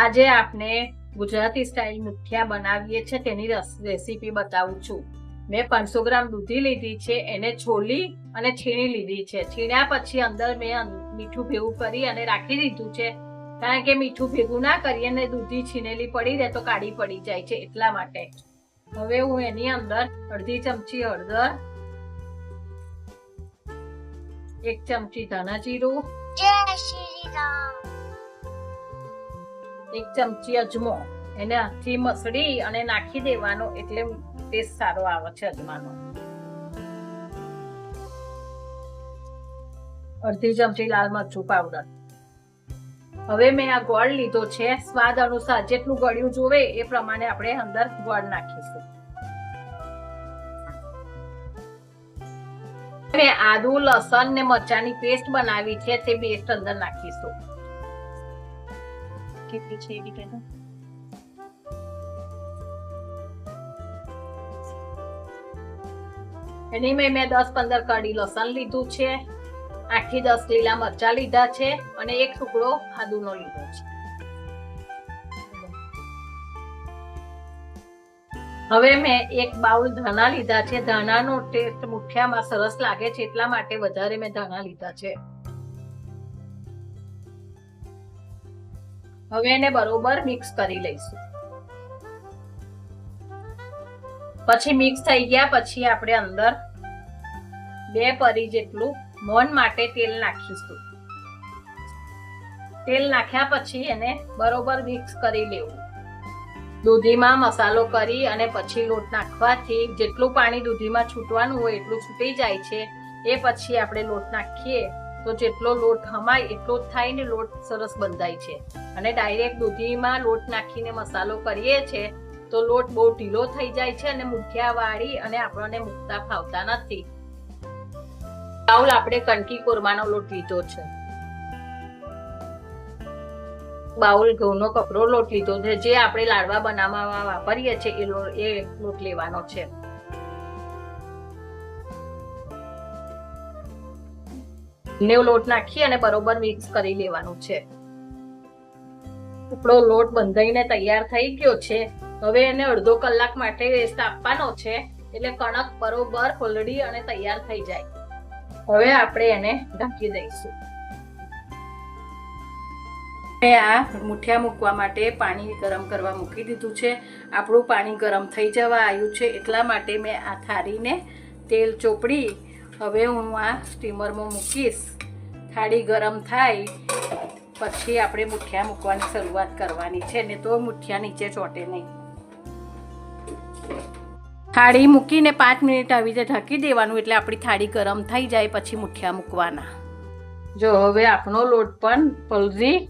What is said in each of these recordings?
આજે આપણે ગુજરાતી સ્ટાઇલ મુઠિયા બનાવીએ છીએ તેની રસ- રેસીપી બતાવું છું. મેં પાંચસો ગ્રામ દૂધી લીધી છે, એને છોલી અને છીણી લીધી છે. છીણ્યા પછી અંદર મેં મીઠું ભેગું કરી અને રાખી દીધું છે. કારણ કે મીઠું ભેગું ના કરીએ અને દૂધી છીણેલી પડી રહે તો કાઢી પડી જાય છે એટલા માટે. હવે હું એની અંદર અડધી ચમચી હળદર, એક ચમચી ધાણા જીરું, જય શ્રી રામ. એક ચમચી અજમો. એને હાથથી મસળી અને નાખી દેવાનો એટલે ટેસ્ટ સારો આવે છે અજમાનો. અડધી ચમચી લાલ મરચું પાવડર હવે મેં આ ગોળ લીધો છે. સ્વાદ અનુસાર જેટલું ગળ્યું જોવે એ પ્રમાણે આપણે અંદર ગોળ નાખીશું. મેં આદુ, લસણ ને મરચાની પેસ્ટ બનાવી છે. તે પેસ્ટ અંદર નાખીશું. કેટલી છે એવી કહેતો એની મેં મેં દસ પંદર કડી લસણ લીધું છે આઠ દસ લીલા મરચા લીધા છે અને એક ટુકડો આદુનો લીધો છે. હવે મેં એક બાઉલ ધાણા લીધા છે. ધાણાનો ટેસ્ટ મુઠિયામાં સરસ લાગે છે એટલા માટે વધારે મેં ધાણા લીધા છે. હવે એને બરોબર મિક્સ કરી લઈશું. પછી મિક્સ થઈ ગયા, પછી આપણે અંદર બે પરી જેટલું મોન માટે તેલ નાખીશું. તેલ નાખ્યા પછી એને બરોબર મિક્સ કરી લેવું. દૂધીમાં મસાલો કરી અને પછી લોટ નાખવાથી જેટલું પાણી દૂધીમાં છૂટવાનું હોય એટલું છૂટી જાય છે, એ પછી આપણે લોટ નાખીએ. તો જેટલો લોટ હમાય એટલો જ થાય ને લોટ સરસ બંધાય છે. અને ડાયરેક્ટ દૂધીમાં લોટ નાખીને મસાલો કરીએ છે, તો લોટ બહુ ઢીલો થઈ જાય છે અને મુઠિયા વાળી અને આપણને મૂકતા ફાવતા નથી. બાઉલ આપણે કણકી કોરમાનો લોટ લીધો છે. બાઉલ ઘઉંનો કપડો લોટ લીધો છે, જે આપણે લાડવા બનાવવામાં વાપરીએ છીએ એ લોટ લેવાનો છે. નેવ લોટ નાખી અને બરોબર મિક્સ કરી લેવાનું છે. આપણો લોટ બંધાઈને તૈયાર થઈ ગયો છે. હવે એને અડધો કલાક માટે રેસ્ટ આપવાનો છે. એટલે કણક બરોબર ફોલડી અને તૈયાર થઈ જાય. હવે આપણે એને ઢાંકી દઈશું. મેં આ મુઠિયા મૂકવા માટે પાણી ગરમ કરવા મૂકી દીધું છે. આપણું પાણી ગરમ થઈ જવા આવ્યું છે. એટલા માટે મેં આ થારીને તેલ ચોપડી હવે હું આ સ્ટીમરમાં મૂકીશ. થાળી ગરમ થાય, પછી આપણે મુઠિયા મૂકવાની શરૂઆત કરવાની છે, ને તો મુઠિયા નીચે ચોટે નહીં. થાળી મૂકીને પાંચ મિનિટ આવી રીતે ઢાંકી દેવાનું, એટલે આપણી થાળી ગરમ થઈ જાય, પછી મુઠિયા મૂકવાના. જો, હવે આપણો લોટ પણ પલઝી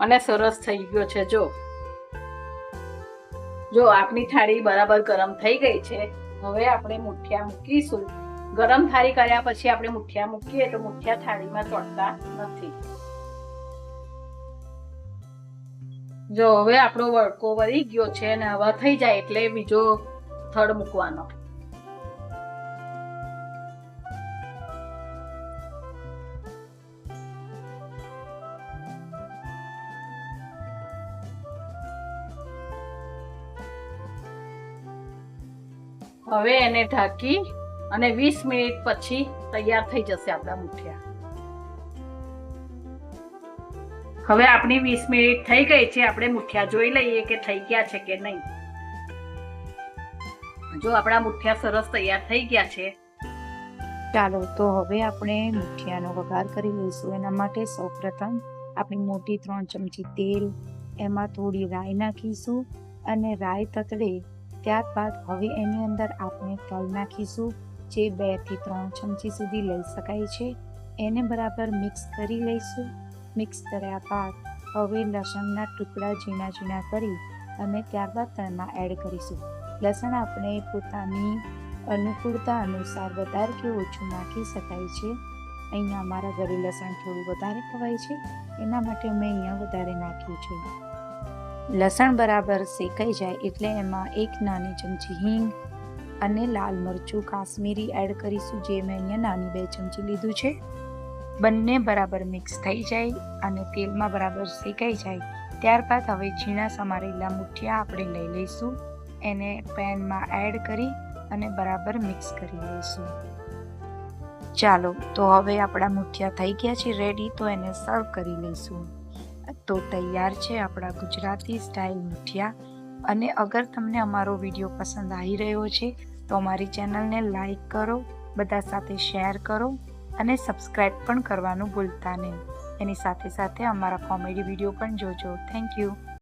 અને સરસ થઈ ગયો છે, જો. જો આપણી થાળી બરાબર ગરમ થઈ ગઈ છે. હવે આપણે મુઠિયા મૂકીશું. ગરમ થાળી કર્યા પછી આપણે મુઠિયા મૂકીએ તો મુઠિયા થાળીમાં તોડતા નથી. જો હવે આપણો વળકો વળી ગયો છે અને હવા થઈ જાય એટલે બીજો થડ મૂકવાનો. હવે એને ઢાંકી અને વીસ મિનિટ પછી તૈયાર થઈ જશે આપણા મુઠિયા. હવે આપણી વીસ મિનિટ થઈ ગઈ છે, આપણે મુઠિયા જોઈ લઈએ કે થઈ ગયા છે કે નહીં. જો આપણા મુઠિયા સરસ તૈયાર થઈ ગયા છે. ચાલો, તો હવે આપણે મુઠિયાનો વઘાર કરી લઈશું. એના માટે સૌપ્રથમ આપણી મોટી ત્રણ ચમચી તેલ, એમાં થોડી રાઈ નાખીશું અને રાઈ તતડે ત્યારબાદ હવે એની અંદર આપણે તલ નાખીશું. જે બેથી ત્રણ ચમચી સુધી લઈ શકાય છે. એને બરાબર મિક્સ કરી લઈશું. મિક્સ કર્યા બાદ હવે લસણના ટુકડા ઝીણા ઝીણા કરી અને ત્યારબાદ તેમાં એડ કરીશું. લસણ આપણે પોતાની અનુકૂળતા અનુસાર વધારે કે ઓછું નાખી શકાય છે. અહીંયા અમારા ઘરે લસણ થોડું વધારે ખવાય છે. એના માટે અમે અહીંયા વધારે નાખ્યું છે લસણ બરાબર શેકાઈ જાય એટલે એમાં એક નાની ચમચી હિંગ અને લાલ મરચું કાશ્મીરી એડ કરીશું જે મેં અહીંયા નાની બે ચમચી લીધું છે. બંને બરાબર મિક્સ થઈ જાય અને તેલમાં બરાબર શેકાઈ જાય. ત્યારબાદ હવે ઝીણા સમારેલા મુઠિયા આપણે લઈ લઈશું. એને પેનમાં એડ કરી અને બરાબર મિક્સ કરી લઈશું. ચાલો, તો હવે આપણા મુઠિયા થઈ ગયા છે રેડી તો એને સર્વ કરી લઈશું. તો તૈયાર છે આપણા ગુજરાતી સ્ટાઇલ મુઠિયા. અને અગર તમને અમારો વીડિયો પસંદ આવી રહ્યો છે તો અમારી ચેનલને લાઈક કરો, બધા સાથે શેર કરો અને સબસ્ક્રાઈબ પણ કરવાનું ભૂલતા નહીં. એની સાથે સાથે અમારા કોમેડી વીડિયો પણ જોજો. Thank you.